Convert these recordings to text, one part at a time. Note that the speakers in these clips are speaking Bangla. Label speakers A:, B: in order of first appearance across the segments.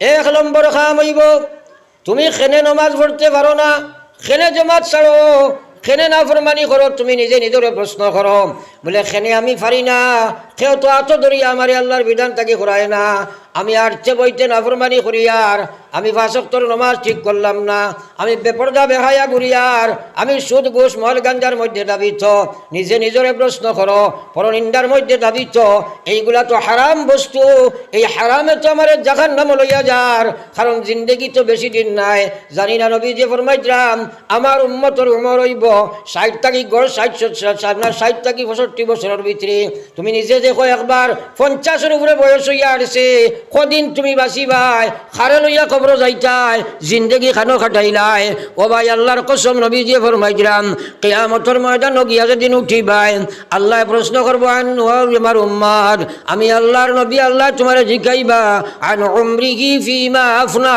A: এক নম্বর খাম হইব। তুমি খেনে নমাজ পড়তে পারো না, খেনে জমাত ছাড়ো, খেনে না ফরমানি করো, তুমি নিজে নিজের প্রশ্ন করো। বলে খেনে আমি পারি না। কেউ তো আত ধরিয়া আমার আল্লাহর বিধান তাকে করায় না। আমি আটছে বইতে নাফরমানি করি আর, আমি ফাঁসক্তর নমাজ ঠিক করলাম না। আমি বেপরদা, বেহায়া ঘুরিয়ার আমি সুদ, ঘুষ, মল গাঞ্জার মধ্যে দাবিত নিজে নিজরে প্রশ্ন করো, পরনিন্দার মধ্যে দাবিত এইগুলা তো হারাম বস্তু। এই হারামে তো আমার জাহান নাম লইয়া যার। কারণ জিন্দগি তো বেশি দিন নাই। জানি না নবী যে ফরমাইতরাম আমার উম্মতর উমর হইব। ষাট থাকি গড়, ষাট ষাট থাকি পঁয়ষট্টি বছরের ভিতরে তুমি নিজে দেখো একবার পঞ্চাশের উপরে বয়স হইয়া আসছে কদিন তুমি বাঁচিবাই খারে লইয়া কবর যাইতাই জিন্দগি খানো খাটাইলাই ও ভাই আল্লাহর কসম নবী যে ফরমাইছিলাম কেয়ামতর ময়দান গিয়া যেদিন উঠিবাই। আল্লাহ প্রশ্ন করব আন আমার উম্মাদ, আমি আল্লাহর নবী, আল্লাহ তোমার জিকাইবা। আন উমরিহি ফিমা আফনা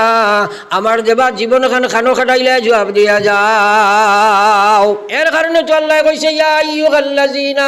A: আমার দেবা জীবন খান খানো খাটাইলে জবাব দিয়া যাও। এর কারণে তো আল্লাহ কইছে ইয়া আইয়ুহাল্লাযিনা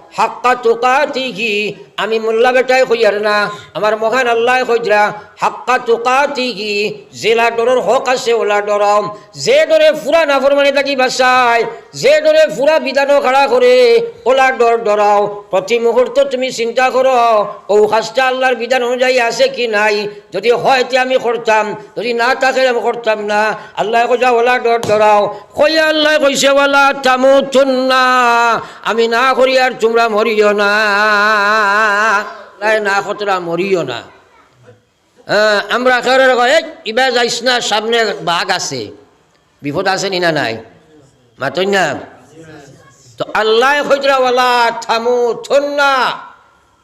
A: হাক্কা তুকাতিহি আমি মোল্লা বেটাই কইয়ার না। আমার মহান আল্লাহ কইরা হাক্কা তুকাতিহি জেলা ডরের হক আছে ওলা ডরাও যে ডরে ফুরা নাফরমানি থাকি বাসায়, যে ডরে ফুরা বিধানও খাড়া করে ওলা ডর ডরাও। প্রতি মুহূর্ত তুমি চিন্তা করো, ও কাজটা আল্লাহর বিধান অনুযায়ী আছে কি নাই? যদি হয় তে আমি করতাম, যদি না থাকে আমি করতাম না। আল্লাহ কইয়া ওলা ডর ডরাও। কইয়া আল্লাহ কইছে ওলা তামুতুন্না। আমি না করি আর তোমরা মরিও না। লাই না কতরা মরিও না। হ্যাঁ, আমরা কারও কয় "এই, ইবা যাইস না সামনে বাঘ আছে। বিপদ আছে নি না নাই? মাতই না। তো আল্লাহ হইতরা ওয়ালা থামু থন না।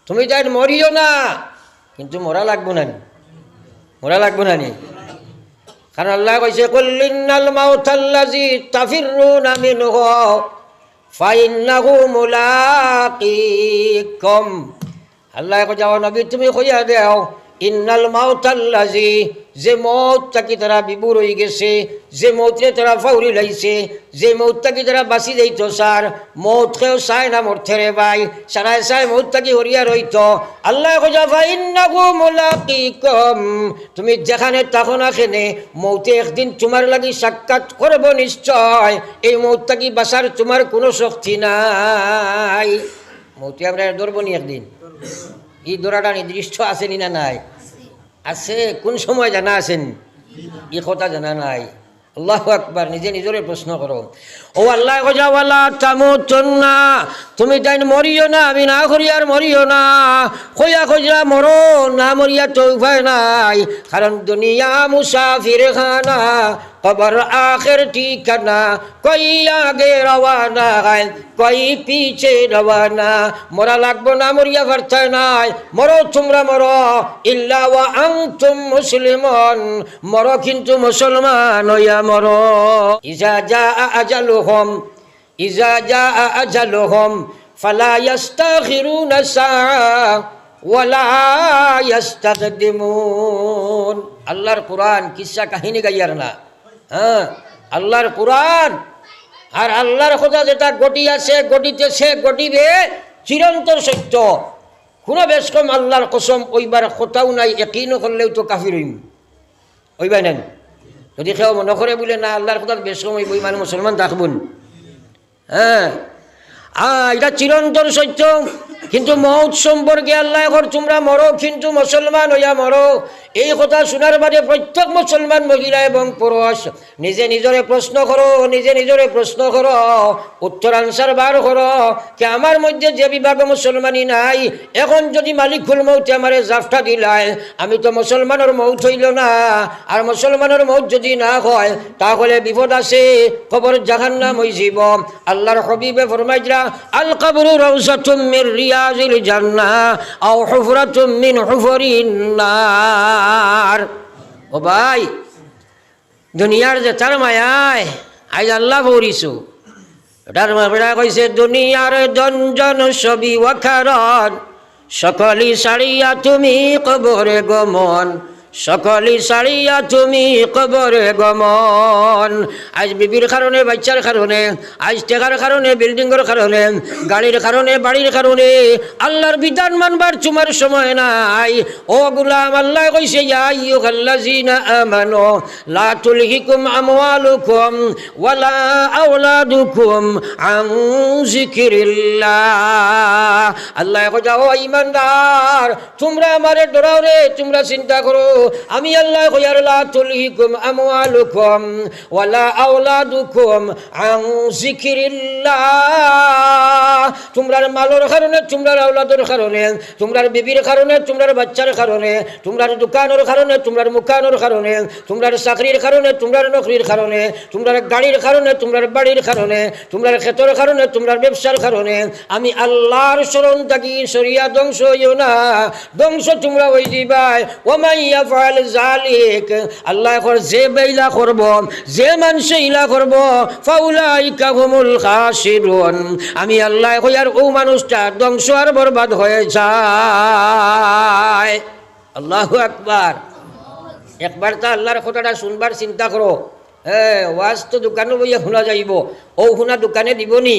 A: তুমি তাই মরিও না কিন্তু মরা লাগবো না? মরা লাগবো না নি। কারণ আল্লাহ কইছে কুল্লিনাল মাউতাল্লাজি তাফিরুনা মিনহু। ফাইন্নাহু মুলাকিকুম। আল্লাহ কইছে ও নবী তুমি কইয়া দেও। ইন্নাল মাউতাল্লাজি যে মৌত তাকি তারা বিবুর হয়ে গেছে, যে মৌতরে তারা ফাউরি লাইছে, যে মৌত তাকি তারা বাঁচি যাইতো স্যার। মৌত কেউ চায় না মরতে রে ভাই। সারায় চায় মৌত তাকি হরিয়া রইত। আল্লাহ কইছে ফাইন্নাহু মুলাকিকুম। তুমি যেখানে থাকো না খেনে মৌতে একদিন তোমার লাগি সাক্ষাৎ করব নিশ্চয়। এই মৌত তাকি বাঁচার তোমার কোনো শক্তি নাই। মৌতে আমরা ধরবো নি একদিন। এই দোড়াটা নির্দিষ্ট আসেনি না নাই? আছে কোন সময় জানা আছেন এই কথা জানা নাই। আল্লাহ আকবার, নিজে নিজরে প্রশ্ন করো। ও আল্লাহ গজাওয়ালা খোঁজাওয়ালা তামুতন্না তুমি তাই মরিও না, আমি না করি আর মরিও না। খোঁজা খোঁজা মরো, না মরিয়া তো উপায় নাই। কারণ দুনিয়া মুসাফির খানা, কবর আখের ঠিকানা। কই আগে রওয়ানা কই পিছে রওয়ানা। মরা লাগবো না, মরিয়া ভার্তায় নাই। মরো, তোমরা মরো। ইল্লা ওয়া আনতুম মুসলিমন। মরো কিন্তু মুসলমান হইয়া মরো। ইজা জা আজালুহুম, ইজা জা আজালুহুম, ফালা ইয়াস্তাখিরুনা সাআ ওয়ালা ইয়াস্তাকদিমুন আল্লাহর কোরআন কিসা কাহিনী গাইয়ার না। হ্যাঁ আল্লাহর কোরআন আর আল্লাহর কথা যেটা গটি আছে গটিতেছে গটিবে চিরন্তর সত্য। কোনো বেশ কম আল্লাহর কসম ওইবার কথাও নাই, একইনও করলেও তো কাফির হইম। ওইবাই নেন। যদি কেউ মনে করে বলে, না, আল্লাহর কথা বেশ সময় বই মানে মুসলমান থাকবুন হ্যাঁ। এটা চিরন্তর সত্য। কিন্তু মৌত সম্পর্কে আল্লাহ এখন তোমরা মরো, কিন্তু মুসলমান হইয়া মরো। এই কথা শোনার বাদে প্রত্যেক মুসলমান মহিলা এবং পুরুষ, নিজে নিজরে প্রশ্ন করো, নিজে নিজরে প্রশ্ন করো, উত্তর আনসার বার করো যে আমার মধ্যে যে বিভাগ মুসলমানই নাই, এখন যদি মালিকুল মৌতে আমারে জাফটা দিলায় আমি তো মুসলমানের মৌত হইল না। আর মুসলমানের মৌত যদি না হয়, তাহলে বিপদ আছে খবর জাহান্নাম হই যাব আল্লাহর হবিবে ফরমাইজরা আল কবরু রওজাতুম মির রিয়াজিল জান্না আও হুফরাতুম মিন হুফরিন নার। ও ভাই, দুনিয়ার যে তার মায়ায় আজ আল্লাহ বরিছো ওটার মাপড়া কইছে, দুনিয়ার দঞ্জন ছবি ওয়াখারন সকলি সারিয়া তুমি কবরে গমন। সকলি সারিয়া তুমি কবরে গমন। আজ বিবির কারণে, বাচ্চার কারণে, আজ টেকার কারণে, বিল্ডিংয়ের কারণে, গাড়ির কারণে, বাড়ির কারণে, আল্লাহর বিধান মানবার চুমার সময় নাই। ও গুলাম আল্লাহ কইছে, ইয়া আইয়ুহাল্লাযীনা আমানু, লা তুলহিকুম আমওয়ালুকুম ওয়ালা আওলাদুকুম আন আল্লাহ কইছে, ও ঈমানদার, তোমরা আমারে ডরাও রে, তোমরা চিন্তা করো। আমি আল্লাহ কইয়ার লা তুলহিকুম আমওয়ালুকুম ওয়ালা আওলাদুকুম আন যিকিরিল্লাহ তোমরার মালর কারণে তোমরার আওলাদের কারণে তোমরার বিবির কারণে তোমরার বাচ্চার কারণে তোমরার দোকানের কারণে তোমরার মুখানোর কারণে তোমরার চাকরির কারণে তোমরার নকরির কারণে তোমরার গাড়ির কারণে তোমরার বাড়ির কারণে তোমরার ক্ষেতের কারণে তোমরার ব্যবসার কারণে আমি আল্লাহর স্মরণ থাকি সরিয়া ধ্বংস হইও না ধ্বংস তোমরা হই দিবাই ও মাইয়া ফাল যে বেইলা ইলা করব, ফাউলাইকা হুমুল খাসিরুন আমি আল্লাহ কইয়ার ও মানুষটা ধ্বংস আর বরবাদ হয়ে যায়। আল্লাহু আকবার। একবার তা আল্লাহর কথাটা শুনবার চিন্তা করো। হ্যাঁ ওয়াজ তো দোকানে বইয়া শোনা যাইব। ও শুনা দোকানে দিবনি?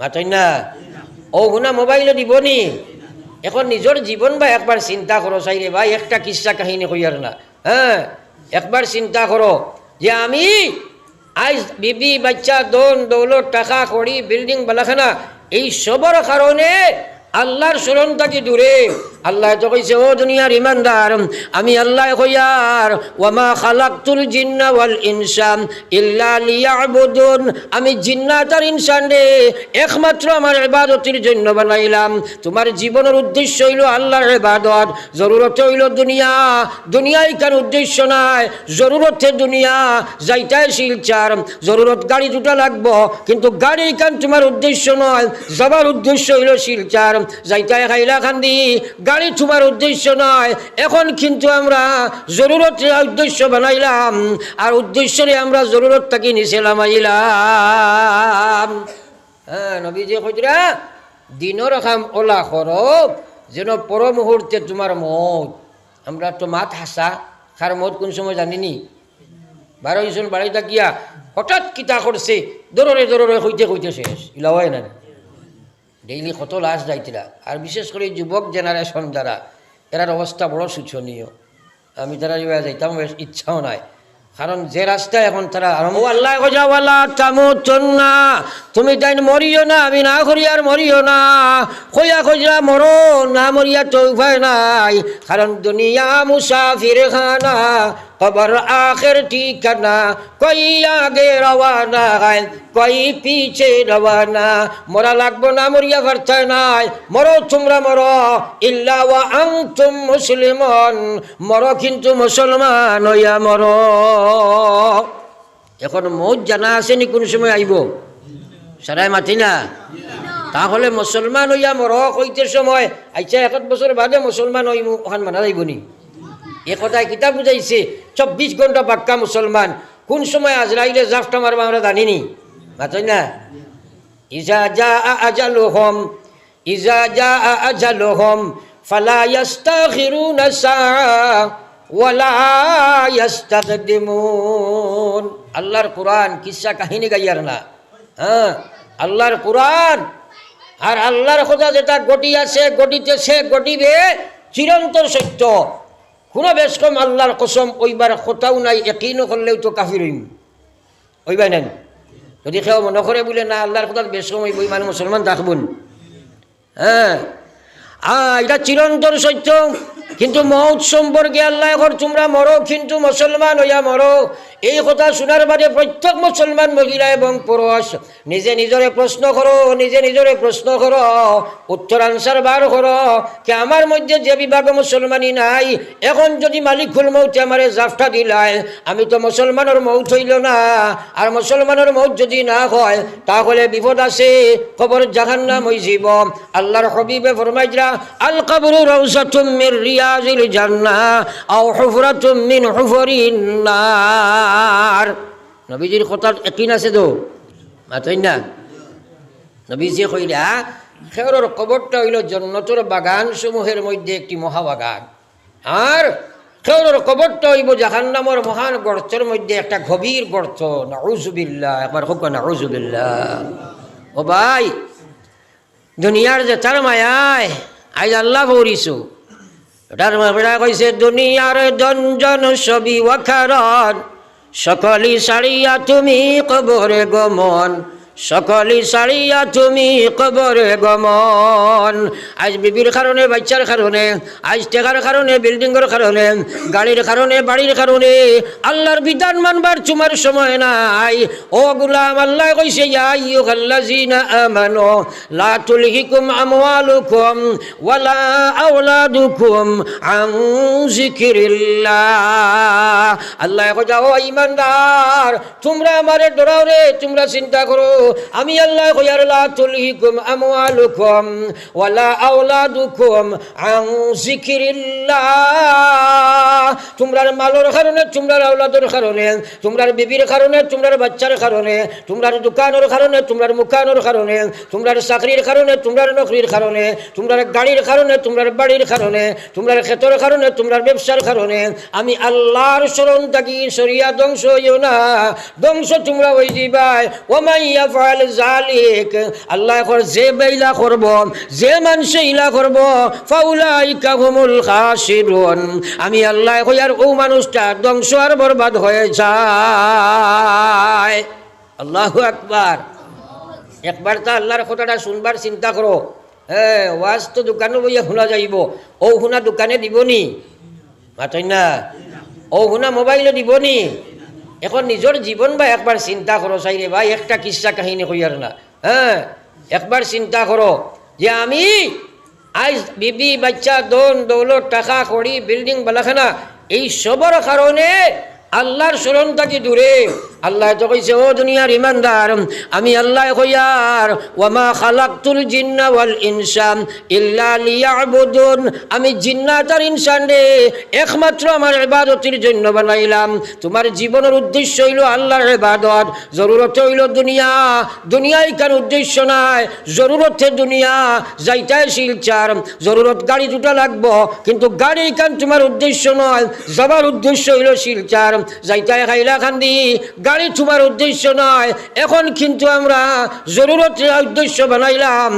A: মাতই না? ও শুনা মোবাইলে দিবনি? এখন নিজের জীবন বা একবার চিন্তা করো চাইরে ভাই, একটা কিসা কাহিনী কইয়ার না? হ্যাঁ একবার চিন্তা করো যে আমি আজ বিবি, বাচ্চা দন দৌলত, টাকা কড়ি বিল্ডিং, বালাখানা, এই সবর কারণে আল্লাহর স্মরণ থাকি দূরে। আল্লাহ তো কইছে, ও দুনিয়ার ইমানদার, আমি আল্লাহ কইয়ার ওয়ামা খালাকতুল জিন্না ওয়াল ইনসান ইল্লা লিয়াবুদুন। আমি জিন্নাত আর ইনসান রে, একমাত্র আমার ইবাদতের জন্য বানাইলাম। তোমার জীবনের উদ্দেশ্য হইল আল্লাহর ইবাদত, জরুরত হইল দুনিয়া। দুনিয়ায় কার উদ্দেশ্য নাই? জরুরতে দুনিয়া যাইতাই শিলচার জরুরত গাড়ি দুটা লাগবো, কিন্তু গাড়ি কান তোমার উদ্দেশ্য নয়? যাবার উদ্দেশ্য হইল শিলচার যাইতাই খাইলা খান্দি, গাড়ি তোমার উদ্দেশ্য নয় এখন কিন্তু আমরা জরুরত উদ্দেশ্য বানাইলাম, আর উদ্দেশ্যরে আমরা জরুরত থাকি নিছিলাম আইলাম হ্যাঁ নবীজি কইরা দিনের কাম ওলা করব যেন পর মুহূর্তে তোমার মত। আমরা তো মাত হাসা খার মত কোন সময় জানিনি? বারো ইসন বাড়িটা গিয়া হঠাৎ কিতা করছে, দররে দররে হইতে হইতে শেষ, ইলাওয়াই না ডেইলি কত লাশ যাইতিরা আর বিশেষ করে যুবক জেনারেশন যারা, এরার অবস্থা বড় শোচনীয়। আমি তারা যাইতাম ইচ্ছাও নাই। কারণ যে রাস্তা এখন তারা ও আল্লাহ তামুতন না তুমি তাই মরিও না, আমি না করি আর মরিও না। খোঁজা খোঁজা মরো, না মরিয়া তো উপায় নাই। কারণ দুনিয়া মুসাফির খানা খবর আখের ঠিকানা, কই আগে রওয়ানা হয় কই পিছে রওয়ানা। মরা লাগবো না, মরিয়া ভার্তায় নাই। মরো তোমরা মরো, ইল্লা ওয়া আনতুম মুসলিমন। মরো কিন্তু মুসলমান হইয়া মরো। এখন মৌত জানা আসেনি কোন সময় আইব? সারাই মাতি না? তাহলে মুসলমান হইয়া মর, কইতে সময়। আচ্ছা এক বছর বাদে মুসলমান হইম ওখান মানা যাইব নি। এ কথায় কিতাব বুঝাইছে, চব্বিশ ঘণ্টা পাক্কা মুসলমান কোন সময় আজরাইলে জাফটা মারবা আমরা জানিনি। মাতই না? ইজা যা আজালুহম, ইজা যা ফালা সাআ ওয়ালা ইয়াস্তাকদিমুন আল্লাহর কোরআন কিসা কাহিনী গাইয়ার না। হ্যাঁ আল্লাহর কোরআন। আর আল্লাহর কথা যেটা গটি আছে গটিতেছে গটিবে চিরন্তর সত্য। কোনো বেশ কম, আল্লাহর কসম, ওইবার কোথাও নাই একইনো করলেও তো কাফির হইম। ওইবার নেন যদি কেউ মনে করে বলে, না, আল্লাহর কথা বেশ কম ওই মানে মুসলমান থাকবুন। হ্যাঁ। আহ, এটা চিরন্তর সত্য। কিন্তু মৌত সম্পর্কে আল্লাহ তোমরা মরো, কিন্তু মুসলমান হইয়া মরো। এই কথা শোনার বাদে প্রত্যেক মুসলমান মহিলা এবং পুরুষ, নিজে নিজরে প্রশ্ন করো, নিজে নিজরে প্রশ্ন করো, উত্তর আনসার বার করো, কে আমার মধ্যে যে বিভাগ মুসলমানই নাই, এখন যদি মালিক মালিকুল মৌতে আমারে জাফটা দিলায়, আমি তো মুসলমানের মৌত হইল না, আর মুসলমানের মৌত যদি না হয়, তাহলে বিপদ আছে খবর জাহান্নাম হই জীব আল্লাহর হবিবে ফরমাইজরা আল কাবরু রওজাতুম মির রিয়াজিল জান্নাহ, আও হুফরাতুম মিন হুফরিন নার। নবীজির কথা একই আছে তো মাতই না? নবীজি কইলা খেরর কবরটা হইল জন্নতর বাগান সমূহের মধ্যে একটি মহাবাগান। আর কেউর কবরটা হইব জাহান্নামর মহান গর্তের মধ্যে একটা গভীর গর্ত। নাউজুবিল্লাহ একবার হোক নাউজুবিল্লাহ ও ভাই, দুনিয়ার যে তার মায়ায় আজ আল্লাহ ভরিছো। এটার মাপড়া কইছে, দুনিয়ার দঞ্জন ছবি ওয়াখারন সকলি সারিয়া তুমি কবরে গমন। সকলি সারিয়া তুমি কবরে গমন। আজ বিবির কারণে, বাচ্চার কারণে, আজ টেকার কারণে, বিল্ডিংয়ের কারণে, গাড়ির কারণে, বাড়ির কারণে, আল্লাহর বিধান মানবার তোমার সময় নাই। ও গুলাম আল্লাহ কইছে আমানু, লা তুলহিকুম আমওয়ালুকুম ওয়ালা আওলাদুকুম আন যিকিরিল্লাহ। আল্লাহ কইছে, ও ঈমানদার, তোমরা আমারে ডরাও রে, তোমরা চিন্তা করো আমি আল্লাহ কইয়ার লা তুলহিকুম আমওয়ালুকুম ওয়ালা যিকিরিল্লাহ তোমরার মালর কারণে তোমরার আওলাদের কারণে তোমরার বিবির কারণে তোমরার বাচ্চার কারণে তোমরার দোকানের কারণে তোমরার মুখানোর কারণে তোমরার চাকরির কারণে তোমরার নকরির কারণে তোমরার গাড়ির কারণে তোমরার বাড়ির কারণে তোমরার ক্ষেতর কারণে তোমরার ব্যবসার কারণে আমি আল্লাহর স্মরণ থাকি সরিয়া ধ্বংস হইও না ধ্বংস তোমরা হই দিবাই ও মাইয়া আল্লাহ যে যে ইলা আমি আল্লাহ কইয়ার ও মানুষটা ধ্বংস আর বরবাদ হয়ে যায়। আল্লাহু আকবার। একবার তা আল্লাহর কথাটা শুনবার চিন্তা করো। হ্যাঁ ওয়াজ তো দোকানে বইয়া শোনা যাইব। ও শুনা দোকানে দিবনি? মাতই না ও শুনা মোবাইলে দিবনি? এখন নিজের জীবন বা একবার চিন্তা করো চাইরে ভাই, একটা কিসা কাহিনী কইয়ার না? হ্যাঁ একবার চিন্তা করো যে আমি আজ বিবি, বাচ্চা দন দৌলত, টাকা কড়ি বিল্ডিং বালাখানা, এই সবর কারণে আল্লাহর স্মরণ থাকি দূরে। আল্লাহ তো কইছে, ও দুনিয়ার ইমানদার, আমি আল্লাহ কইয়ার ওয়ামা খালাকতুল জিন্না ওয়াল ইনসান ইল্লা লিয়াবুদুন। আমি জিন্নাত আর ইনসান রে, একমাত্র আমার ইবাদতের জন্য বানাইলাম। তোমার জীবনের উদ্দেশ্য হইল আল্লাহর ইবাদত, জরুরত হইল দুনিয়া। দুনিয়ায় কার উদ্দেশ্য নাই? জরুরতে দুনিয়া, যাইতাই শিলচার। জরুরত গাড়ি দুটা লাগবো, কিন্তু গাড়ি কান তোমার উদ্দেশ্য নয়? যাবার উদ্দেশ্য হইল শিলচার। যাইতাই খাইলা খান্দি, গাড়ি তোমার উদ্দেশ্য নয় এখন কিন্তু আমরা জরুরত উদ্দেশ্য বানাইলাম,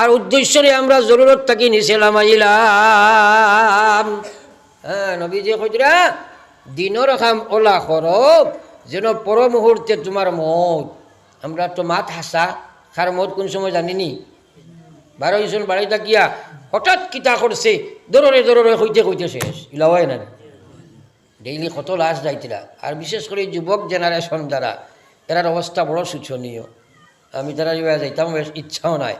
A: আর উদ্দেশ্যরে আমরা জরুরত থাকি নিছিলাম আইলাম হ্যাঁ নবীজি কইরা দিনের কাম ওলা করব যেন পর মুহূর্তে তোমার মত। আমরা তো মাত হাসা, খার মত কোন সময় জানিনি? বারো ইসন বাড়ি থাকিয়া হঠাৎ কিতা করছে, দররে দররে কইতে কইতে শেষ, ইলাওয়াই না ডেইলি কত লাশ যাইতিরা আর বিশেষ করে যুবক জেনারেশন যারা এরার অবস্থা বড় শোচনীয়। আমি তারা যাইতাম ইচ্ছাও নাই।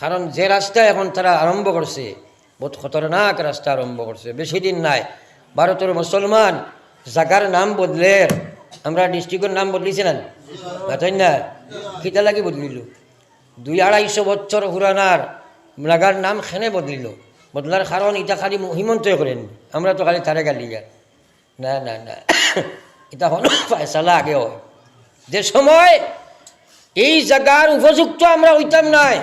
A: কারণ যে রাস্তা এখন তারা আরম্ভ করছে বহুত খতরনাক রাস্তা আরম্ভ করছে বেশি দিন নাই। ভারতের মুসলমান জাগার নাম বদলে। আমরা ডিস্ট্রিক্টের নাম বদলিছে না? বাতাই না? কিতা লাগি বদলিল? দুই আড়াইশো বছর পুরানার জাগার নাম খেনে বদলিল। বদলার কারণ ইটা খালি হিমন্তই করেন আমরা তো খালি তারে গালি যায় না না না। এটা হল ফয়সালা আগে হয়। যে সময় এই জায়গার উপযুক্ত আমরা হইতাম নাই,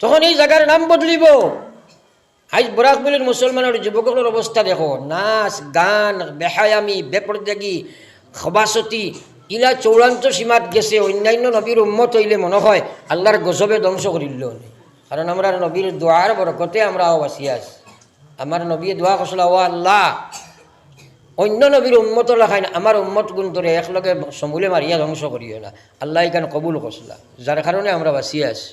A: তখন এই জায়গার নাম বদলিব। আজ বরাকবিলের মুসলমানের যুবকদের অবস্থা দেখো, নাচ, গান, বেহায়ামি, বেপরদাগি, খবাসতি, ইলা চৌড়ান্ত সীমাত গেছে, অন্যান্য নবীর উম্মত হইলে মনে হয় আল্লাহর গজবে ধ্বংস করিল কারণ আমরা নবীর দোয়ার বরকতে আমরা আছি। আমার নবী দোয়া কসলা, ও আল্লাহ অন্য নবীর উন্মত লাখাই না। আমার উন্মত গুণ ধরে একলগে সমূলে মারিয়া ধ্বংস করিও না। আল্লাহ এখানে কবুল করছিলা যার কারণে আমরা বাঁচিয়ে আছি।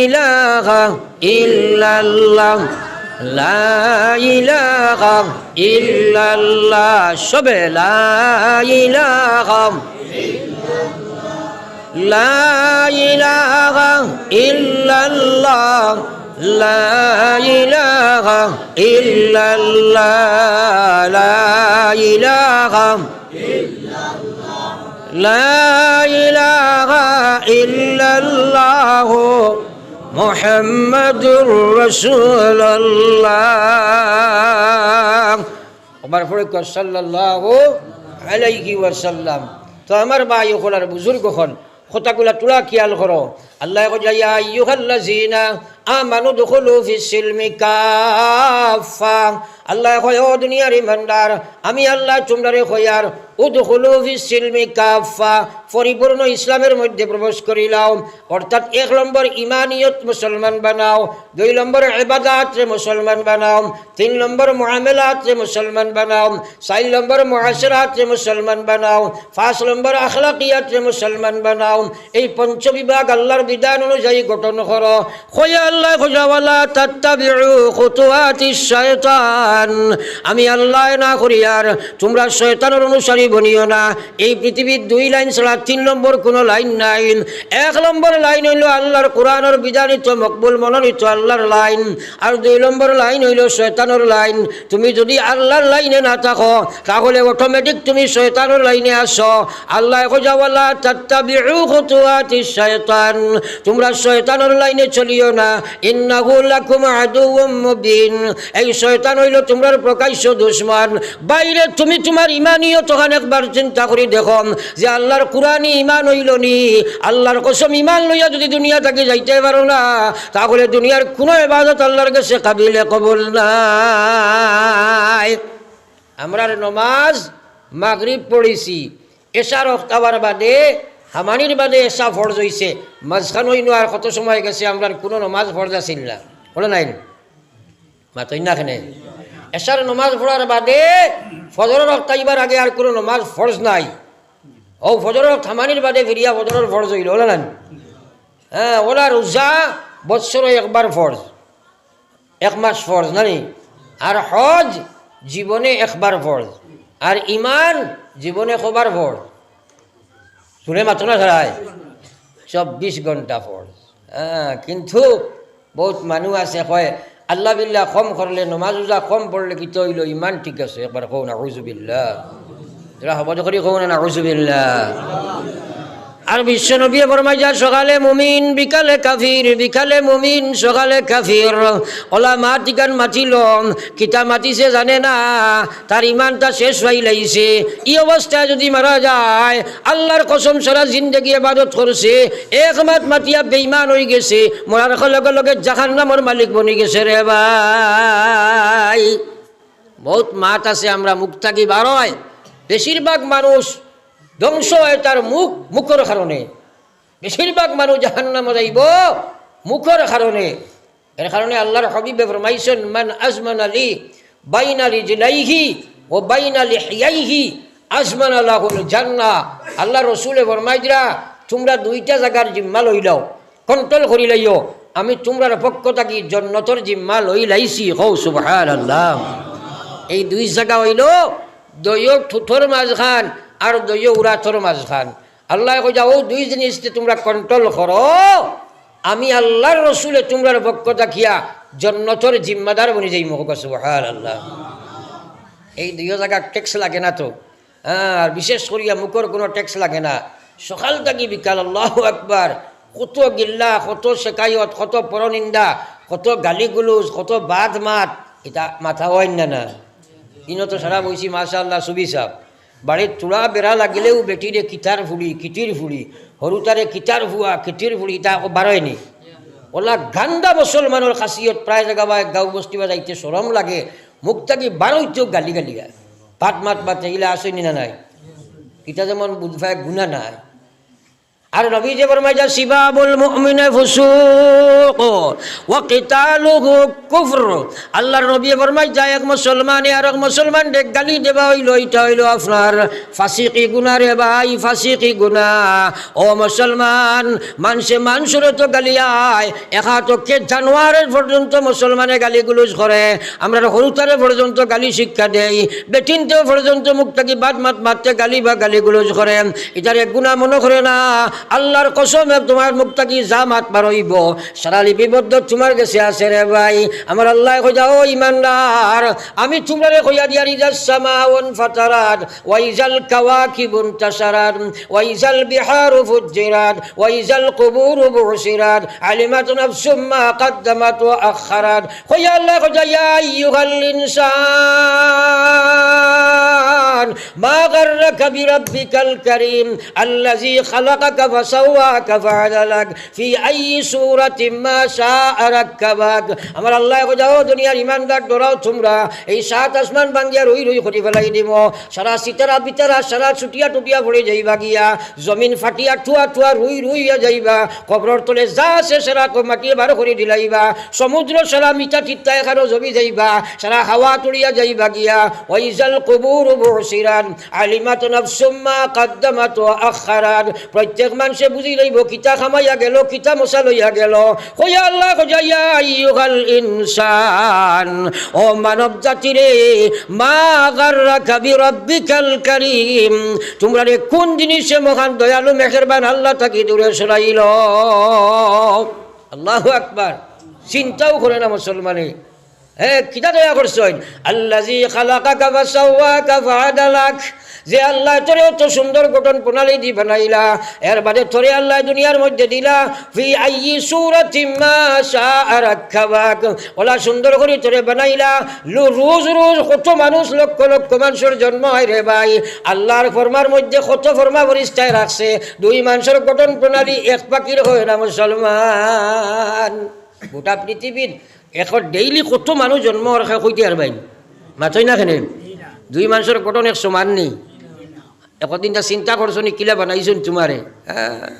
A: ইলাহা লা ইলাহা ইল্লাল্লাহ। لا إله إلا الله لا إله لا إله إلا الله محمد رسول الله আমার পরে সাল্লাল্লাহু আলাইহি ওয়াসাল্লাম তো আমার ভাই হল আর বুজুর্গ হল কথাগুলা তুলা খিয়াল করো। আল্লাহ ইয়া আইয়ুহাল্লাযিনা আমানু দুখুলু ফিস সিলমি কাফা আল্লাহ কয়, ও দুনিয়ার ইমানদার, আমি আল্লাহ সিলমি কাফা পরিপূর্ণ ইসলামের মধ্যে প্রবেশ করিলাম অর্থাৎ এক নম্বর ইমানিয়ত মুসলমান বানাও, দুই নম্বর ইবাদাতরে মুসলমান বানাও, তিন নম্বর মুআমেলাতরে মুসলমান বানাও, চার নম্বর মুআশরাতরে মুসলমান বানাও, পাঁচ নম্বর আখলাকিয়াতরে মুসলমান বানাও। এই পঞ্চবিভাগ আল্লাহর বিধান অনুযায়ী গঠন করো। খোয়া আল্লাহ খোঁজাওয়ালা তাত্তাবিউ আমি আল্লাহ না করিয়ার তোমরা শয়তানের অনুসারী বনিও না। এই পৃথিবীর দুই লাইন ছাড়া তিন নম্বর কোনো লাইন নাই। এক নম্বর লাইন হইল আল্লাহর কোরআনের বিধানিত মকবুল মনোনীত আল্লাহর লাইন। আর দুই নম্বর লাইন হইল শয়তানের লাইন। তুমি যদি আল্লাহর লাইনে না থাকো, তাহলে অটোমেটিক তুমি শয়তানের লাইনে আসো। আল্লাহ খোঁজাওয়ালা তাত্তাবিউ খুতুয়াতিশ শয়তান। তোমরা শয়তানের লাইনে চলিও না। ইন্নাহু লাকুম আদুউম মুবিন। এই শয়তান হইল তোমরার প্রকাশ্য দুশ্মন। বাইরে তুমি তোমার ইমানিও তখন একবার চিন্তা করি দেখো যে আল্লাহর কোরআনই ইমান হইল নি। আল্লাহর কসম ইমান লইয়া যদি দুনিয়া থেকে যাইতে পারো না, তাহলে দুনিয়ার কোনো এবাদত আল্লাহর কাছে কাবিলে কবুল নাই। আমরার নমাজ মাগরিব পড়েছি এশার অক্টাবার বাদে, হামানির বাদে এসা ফরজ হইছে। মাঝখান হইন আর কত সময় গেছে আমরা কোনো নমাজ ফরজ আছিল না। বলে নাই? মাতই না এশার নমাজ পড়ার বাদে ফজরের অক্টাইবার আগে আর কোনো নমাজ ফরজ নাই। ও ফজরের থামানির বাদে ফিরিয়া ফজরের ফরজ হইল, ওলা নাই হ্যাঁ ওলা রোজা বৎসরে একবার ফরজ। এক মাস ফরজ, নানি? আর হজ জীবনে একবার ফরজ। আর ইমান জীবনে কবার ফরজ। শুনে মাত্র না ছাড়াই চব্বিশ ঘণ্টা ফরজ। হ্যাঁ কিন্তু বহুত মানুষ আছে, কয় আল্লাহ বিল্লাহ কম করলে নমাজ উজা কম পড়লে কি তৈল? ইমান ঠিক আছে, একবার কৌ না রুজুবিল্লা এরা হবজ করি কৌ না হুজুবিল্লা আর বিশ্ব নবী ফরমাই যা সকালে মুমিন, বিকালে কাফির, বিকালে মুমিন, সকালে কাফির। ওলা মা টিকান মাতিল, কিতা মাতিছে জানে না, তার ইমানটা শেষ হয়ে লাইছে ই অবস্থায় যদি মারা যায়, আল্লাহর কসম সারা জিন্দগি এবাদত করছে এক মাত মাতিয়া বেইমান হয়ে গেছে, মরার লগে লগে জাহান নামর মালিক বনি গেছে রে ভাই। বহুত মাত আছে, আমরা মুখ থাকি বারোয় বেশিরভাগ মানুষ ধ্বংস হয় তার মুখ মুখর কারণে বেশিরভাগ মানুষ জাহান্নাম যাইব মুখর কারণে এর কারণে আল্লাহর হবিবে ফরমাইছেন মান আজমান আলী বাইন আলী জিলাইহি ও বাইন আলী হিয়াইহি আজমান আল্লাহুল জান্না। আল্লাহ রসুলে ফরমাইজরা তোমরা দুইটা জায়গার জিম্মা লই লও কন্ট্রোল করি লাইও। আমি তোমরার পক্ষ থাকি জন্নতর জিম্মা লই লাইছি। হৌ সুবহান আল্লাহ এই দুই জায়গা হইল দৈয় ঠুঠোর মাঝখান আর দৈয় উড়াথর মাঝখান আল্লাহ কইয়া ও দুই জিনিস তোমরা কন্ট্রোল করো। আমি আল্লাহর রসুলে তোমরার পক্ষ থাকিয়া জন্নতর জিম্মাদার বনি যাই মুখ সুবহান আল্লাহ এই দুই জায়গা ট্যাক্স লাগে না তো। হ্যাঁ আর বিশেষ করিয়া মুখর কোনো ট্যাক্স লাগে না। সকাল থাকি বিকাল, আল্লাহ একবার কত গিল্লা, কত শেকায়ত, কত পরনিন্দা, কত গালিগুলুজ, কত বাদ মাত। এটা মাথা হয় না না ইনো তো সারা বইছি মাশা আল্লাহ সুবি সাহ বাড়ির চূড়া বেড়া লাগিলেও বেটিরে কিতার ফুড়ি কিটির ফুড়ি সৰুতাৰে কিতাৰ ফুৱা খেতিৰ ফুৰি আকৌ বাৰয়নি ওলা গান্দা মুছলমানৰ খাচিয়ত প্ৰায় জেগা বা গাঁও বস্তি বা যাইতে চৰম লাগে মোক তাকি বাৰৈতেও গালি গালি গায়। পাত মাত মাত এগুলা আসেনি না নাই? এটা যেমন বুধবাই গুণা নাই। আর নবী যে ফরমাই যা সিবাবুল মুমিনে ফুসুক ওয়া কিতালুহু কুফর। আল্লাহর নবী ফরমাই যা এক মুসলমানে আর এক মুসলমান দেখ গালি দেবা হইল এটা হইল আপনার ফাসিকি গুনাহ রে ভাই, ফাসিকি গুনাহ। ও মুসলমান মানুষে মানুষের তো গালি আয় একা তো কে জানোয়ারের পর্যন্ত মুসলমানে গালি গুলুজ করে? আমরা সরুতারে পর্যন্ত গালি শিক্ষা দেই, বেটিনতেও পর্যন্ত মুখ থাকি বাদ মাত মারতে গালি বা গালি গুলুজ করে। এটার এক গুণা মনে করে না আল্লাহর কসমে তোমার মুখ থাকি যা মাত মারইব সারা লিপিবদ্ধ তোমার কাছে আছে রে ভাই আমার আল্লাহ কইয়া ও ইমানদার আমি তোমারে কইয়া দিয়া রিজাস সামাওয়ান ফাতারাত ওয়াইজাল কাওয়াকিবুন তাসারাত ওয়াইজাল বিহারু ফুজ্জিরাত ওয়াইজাল কুবুরু বুসিরাত আলিমাত নাফসুম মা قدمت وأخرت কইয়া আল্লাহ কইয়া ইয়া আইয়ুহাল ইনসান ما غرك بربك الكريم الذي خلقك ফাসাওয়াকা ফাআলালাক ফি আইয়ি দিব। সারা সিতারা বিতারা, সারা ছুটিয়া টুটিয়া ভরে যাইবা জমিন ফাটিয়া ঠুয়া ঠুয়া রুই রুইয়া যাইবা। কবরর তলে যা আছে সারা মাটিয়ে বারো করে দিলাইবা সমুদ্র সারা মিঠা ঠিকটা এখানো জমি যাইবা। সারা হাওয়া তুড়িয়া যাইবা গিয়া। ওইজাল কবুর বসিরান আলিমাত নফসুম্মা কাদ্দামাত আখারান প্রত্যেক মানুষে বুঝি লইব, কিতা খামাইয়া গেল, কিতা মশা লইয়া গেল। হইয়া আল্লাহ খোঁজাইয়া আইয়ুহাল ইনসান, ও মানব জাতিরে মা তোমরা রে কোন জিনিসে মহান দয়ালু, মেহেরবান আল্লাহ তাকে দূরে সরাইল? আল্লাহু আকবার। চিন্তাও করে না মুসলমানে। হ্যাঁ কিতা দয়া করছেন ফাআদালাক যে আল্লাহ তোরে অত সুন্দর গঠন প্রণালী দি বানাইলা, এর বাদে তোরে আল্লাহ দুনিয়ার মধ্যে দিলা, ফি আইয়ি সূরাতিন মা শাআ রাক্কাবাক। ওলা সুন্দর করে তোরে বানাইলা রোজ রোজ কত মানুষ লক্ষ লক্ষ মানুষের জন্ম হয় রে ভাই। আল্লাহর ফরমার মধ্যে কত ফরমা পরিষ্ঠায় রাখছে, দুই মানুষের গঠন প্রণালী এক পাখির হয় না মুসলমান। গোটা পৃথিবীর এখন ডেইলি কত মানুষ জন্ম রাখে কইতে আর বাইন মাথই না খেনে দুই মানুষের গঠন এক সমান নেই। একদিন তা চিন্তা করছ নি কিলা বানাইছুন তোমারে? হ্যাঁ।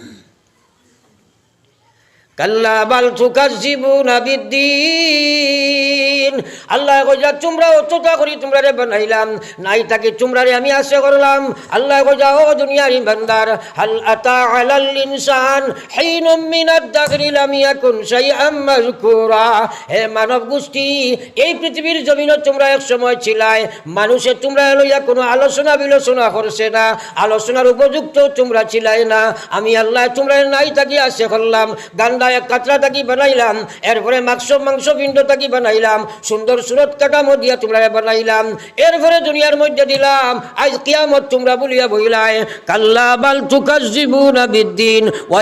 A: কাল্লা বাল তুকাজিবুনা আল্লাহ কইলা তোমরা অতটা করি তোমরা রে বানাইলাম। নাই তাকে তোমরা রে আমি আশা করলাম। আল্লাহ কইলা ও দুনিয়ার ইমানদার হাল আতা আলাল ইনসান হিনুম মিনাদ দাগরি লাম ইয়াকুন শাইআম মাযকুরা। হে মানব গোষ্ঠী, এই পৃথিবীর জমিনে তোমরা এক সময় ছিলাই মানুষের তোমরা লইয়া কোনো আলোচনা বিলোচনা করছে না। আলোচনার উপযুক্ত তোমরা ছিলাই না। আমি আল্লাহ তোমরা নাই তাকি আশা করলাম। গান্ডা এক কাতরা তাকি বানাইলাম। এরপরে মাংস মাংস পিণ্ড তাকি বানাইলাম। সুন্দর সুরত কাটামো দিয়া তোমরা বানাইলাম এরপরে দুনিয়ার মধ্যে দিলাম। আজ কিয়ামত তোমরা বলিয়া বইলাই, কাল্লা বাল তুকাজিবুনা বিদ্দিন, ওয়া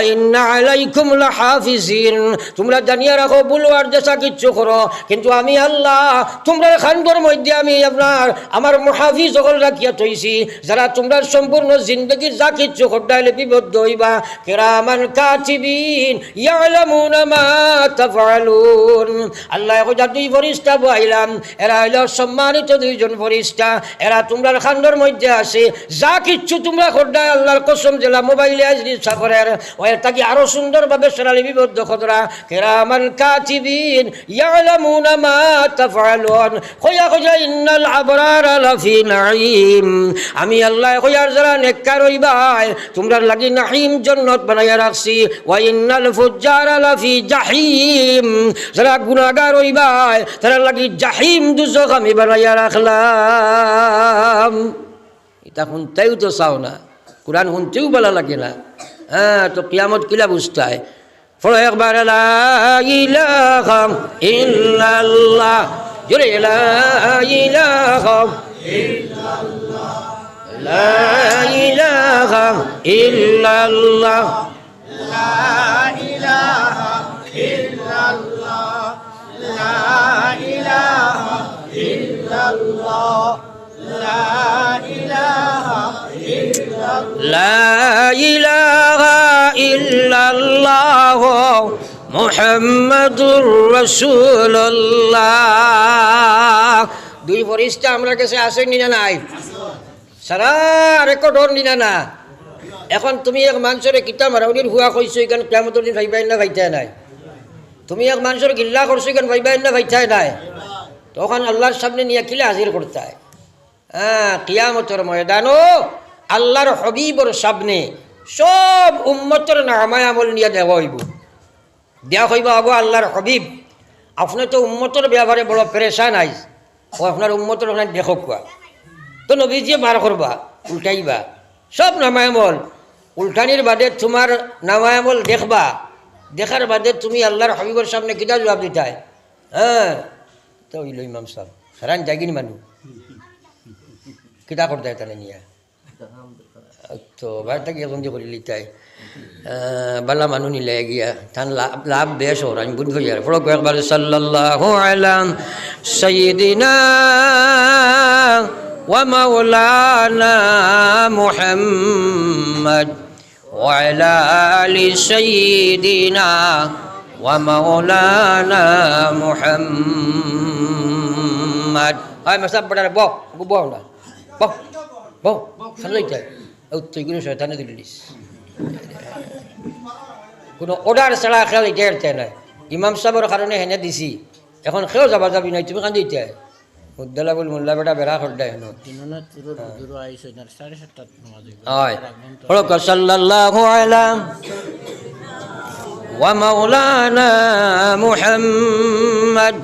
A: তোমরা জানিয়া রাখো বুলওয়ার দেশা কিচ্ছু করো। কিন্তু আমি আল্লাহ, তোমরা খানগর মধ্যে আমি আপনার, আমার মহাফিজ সকল রাখিয়া থইছি। যারা তোমরা সম্পূর্ণ জিন্দগির যা কিচ্ছু ঘটাই লিপিবদ্ধ হইবা। কেরামান কাচিবিন ইয়ালামুনা মা তাফআলুন। আল্লাহ কইতা দুই ফরিস্তা বইলাম। এরা হইল সম্মানিত দুইজন ফরিস্তা। এরা তোমরা খান্ডর মধ্যে আছে। যা কিচ্ছু তোমরা ঘটাই আল্লাহর কসম জেলা মোবাইলে আজ ইচ্ছা করে ও তাকে আরও সুন্দরভাবে সেরা লিপিবদ্ধ খতরা কেরামান কাচিবিন ইয়ালামুনা আমি আল্লাহ যারা লাগি বানাইয়া রাখছি। লাগি, জাহিম দুজক আমি বানাইয়া রাখলাম। এটা শুনতেও তো চাও না, কোরআন শুনতেও ভালো লাগে না। হ্যাঁ তো কিয়ামত কিলা বুঝতে হয় ফলো একবার ইল্লাল্লাহ। জোরে, লা ইলাহা লা ইলাহা ইল্লাল্লাহ। لا إله إلا الله محمد رسول الله দুই ফরিস্তা আমার কাছে আসেন না নাই সারা রেকর্ডর নিনা না এখন তুমি এক মানুষের কিতা মারাউনির হুয়া কইছো এখান কেমতর দিন ভাইবাই না ভাইতাই নাই তুমি এক মানুষের গিল্লা করছ কেন? ভাইবাই না ভাইতাই নাই। তখন আল্লাহর সামনে নিয়ে কিলে হাজির করতে হয়। হ্যাঁ কিয়ামতর ময়দানো আল্লাহর হবিবর সামনে সব উম্মতর নামায় আমল নিয়ে দেওয়া হইব। দেওয়া হইব আবু আল্লাহর হবিব। আপনি তো উম্মতর ব্যাপারে বড় পেরেশান আইস। ও আপনার উম্মতর ওখানে দেখো কোয়া। তো নবীজিয়ে বার করবা, উল্টাইবা। সব নামায়ামল উল্টানির বাদে তোমার নামায়ামল দেখবা। দেখার বাদে তুমি আল্লাহর হবিবর সামনে কিতা জবাব দিতাই হ্যাঁ। তো হইল ইমাম সাহেব সারান জাগিনি মানুষ কিতা করতে তাহলে নিয়ে? তো বাড়িটা গিয়ে বন্দি করে লিতাই। বালা মানুষ নিলে গিয়া। তান লাভ লাভ বেশ ওর আমি বুঝব ইয়ার ফলক একবার সাল্লাল্লাহু আলাম সাইয়্যিদিনা ওয়া মাওলানা মুহাম্মদ وعلى آل سيدنا ومولانا محمد هاي مساب بدر بو بو بو بو بو خليك او تيجي شيطان দিলিস কোনো অর্ডার ছাড়া খেয়াল গেরতে নাই ইমাম সাহেবের কারণে হেনে দিছি এখন খেয়েও যাবা যাবি নাই তুমি কান্দি দিতে উদ্দলাবুল মোল্লা বেটা বেড়া
B: খড্ডায় হলো হয়। হলক সাল্লাল্লাহু আলা ওয়া
A: মাওলানা মুহাম্মদ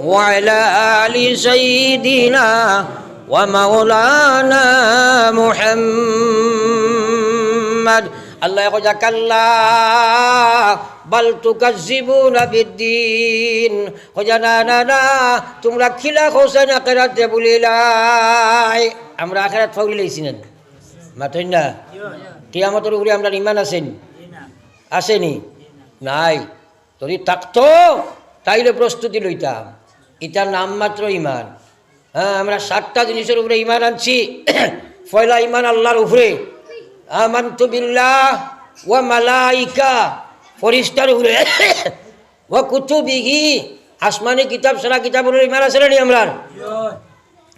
A: ওয়া আলা আলি সাইয়্যিদিনা ওয়া মাওলানা মুহাম্মদ আল্লাহ কজাক আল্লাহ বাল তুকাজিবুনা বিদ্দিন। কজা না না না, তোমরা খিলা খোসা না কেরাতে বলিলাই আমরা আখেরাত ফাউলি লেগেছি না। মাতেন না। কিয়ামতের উপরে আমরা ইমান আছেন আসেনি? নাই। যদি থাকতো, তাইলে প্রস্তুতি লইতাম। ইটার নামমাত্র ইমান হ্যাঁ আমরা সাতটা জিনিসের উপরে ইমান আনছি। ফয়লা ইমান আল্লাহর উপরে। আমান্তু বিল্লাহ ও মালাইকা। ফরিস্তার উপরে ও কুতুবিহি। আসমানি কিতাব, সারা কিতাবের ইমান আছে না আমরা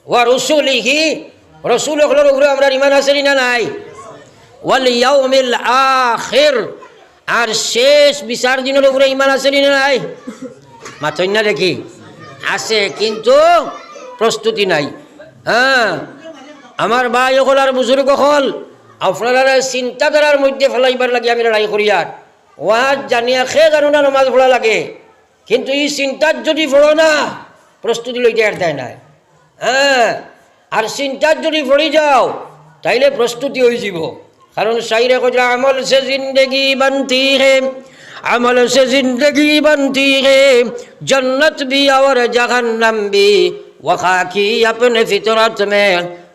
A: ও রসুলিহি। রসুল হলোর উপরে আমরা ইমান আছে না নাই? ওয়াল ইয়াউমিল আখির। আর শেষ বিচার দিনের উপরে ইমান আছে না নাই? মাথই না দেখি। আছে, কিন্তু প্রস্তুতি নাই। হ্যাঁ আমার ভাই অকল আর বুজুর্গ হল আপনারা চিন্তাধারার মধ্যে ফেলাইবার লাগে আমি লড়াই করিয়ার ওয়াজ জানিয়া খে জানো না নমাজ পড়া লাগে। কিন্তু এই চিন্তার যদি ফোড়ো না, প্রস্তুতি লইতে আর দেয় নাই। হ্যাঁ আর চিন্তার যদি ফড়ি যাও, তাইলে প্রস্তুতি হয়ে যাব। কারণ সাইরে কজরা আমল সে জিন্দগি বানতি হে, আমল সে জিন্দগি বানতি হে, জন্নত বি আর জাহান্নাম ভি ওয়াকি আপনে ফিতরত মে,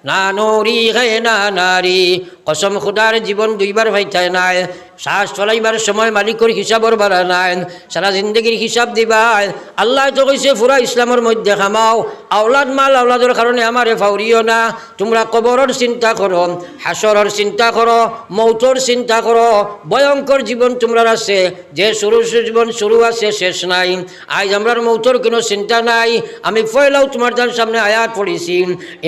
A: না নোরি হে, না নারী কসম খুদার জীবন দুইবার ভাইতায় নাই। শ্বাস চলাইবার সময় মালিকর হিসাবর বাড়া নাই। সারা জিন্দগির হিসাব দিবাই। আল্লাহ তো কইছে ফুরা ইসলামের মধ্যে খামাও। আওলাদ মাল আওলাদের কারণে আমারে ফাউরিও না। তোমরা কবরের চিন্তা করো হাসরের চিন্তা করো মৌতর চিন্তা করো। ভয়ঙ্কর জীবন তোমরা আছে। যে শুরু জীবন শুরু আছে, শেষ নাই। আজ আমরার মৌতর কোনো চিন্তা নাই। আমি ফয়লাও তোমার সামনে আয়াত পড়েছি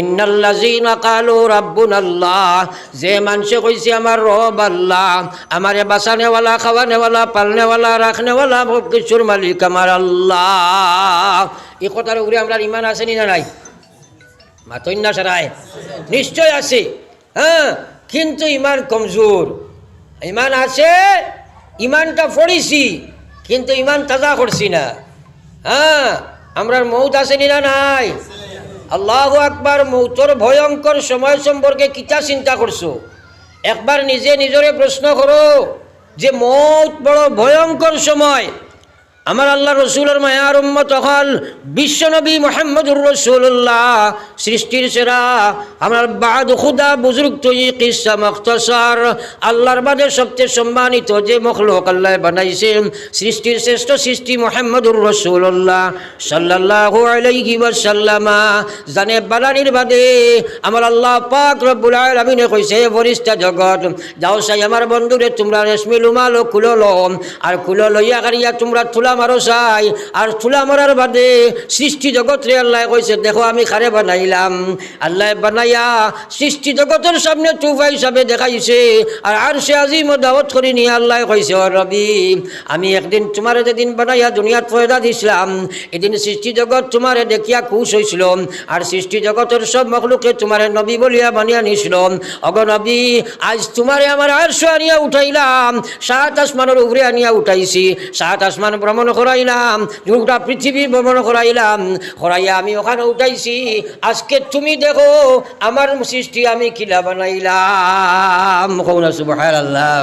A: ইন্নাল্লাযীনা কালু রাব্বুনাল্লাহ যে মানুষে কইছে, আমার রব আল্লাহ, আমারে বাঁচানেওয়ালা খাওয়ানেওয়ালা, পালনেওয়ালা, রাখনেওয়ালা সব কিছুর মালিক আমার আল্লাহ। এই কথার উপরে আমরা ইমান আছে নি নাই? মাতন্যা সারায়। নিশ্চয় আছে। হ্যাঁ কিন্তু ইমান কমজোর। ইমান আছে ইমানটা পড়িছি কিন্তু ইমান তাজা করছি না। হ্যাঁ আমরার মৌত আছে নি না নাই? আল্লাহ আকবার, মৌতর ভয়ঙ্কর সময় সম্পর্কে কিতা চিন্তা করছ? একবার নিজে নিজরে প্রশ্ন করো যে মত বড় ভয়ঙ্কর সময়। আমার আল্লাহ রসুলের মায়ার উম্মত হল বিশ্বনবী মোহাম্মদুর রসুল্লাহ। সৃষ্টির সেরা আমার বাদ খুদা বুজুর্গ তুই কিসা মখতসার আল্লাহর বাদে সবচেয়ে সম্মানিত যে মখলক আল্লাহ বানাইছে সৃষ্টির শ্রেষ্ঠ সৃষ্টি মোহাম্মদুর রসুল্লাহ। সাল্লাহ আলাইহি জানে বানানির বাদে আমার আল্লাহ পাক রব্বুল আলামিনে কইছে ফরিস্তা জগৎ, যাও সাই আমার বন্ধুরে, তোমরা রেশমি লুমালো খুলো লম আর খুলো লইয়া কারিয়া তোমরা তুলা মারো চাই। আর তুলা মারার বাদে সৃষ্টি জগৎ রে আল্লাহ কইছে, দেখো, আমি খারে বানাইলাম। আল্লাহ বানাইয়া সৃষ্টি জগতের সামনে তুফা হিসাবে দেখাইছে। আর আর সে আজিম দাওয়াত করি নিয়ে আল্লাহ কইছে, ও রবি, আমি একদিন তোমার যেদিন বানাইয়া দুনিয়াত পয়দা দিছিলাম, এদিন সৃষ্টি জগৎ তোমারে দেখিয়া খুশ হয়েছিল আর সৃষ্টি জগতের সব মখলুকে তোমারে নবী বলিয়া বানিয়া নিছিল। অগ নবী, আজ তোমারে আমার আর আনিয়া উঠাইলাম, সাত আসমানের উপরে আনিয়া উঠাইছি। সাত আসমান ভ্রমণ করাইলাম গোটা পৃথিবী ভ্রমণ করাইলাম, করাইয়া আমি ওখানে উঠাইছি। আজকে তুমি দেখো, আমার সৃষ্টি আমি কিলা বানাইলাম। কৌনা সুবহানাল্লাহ।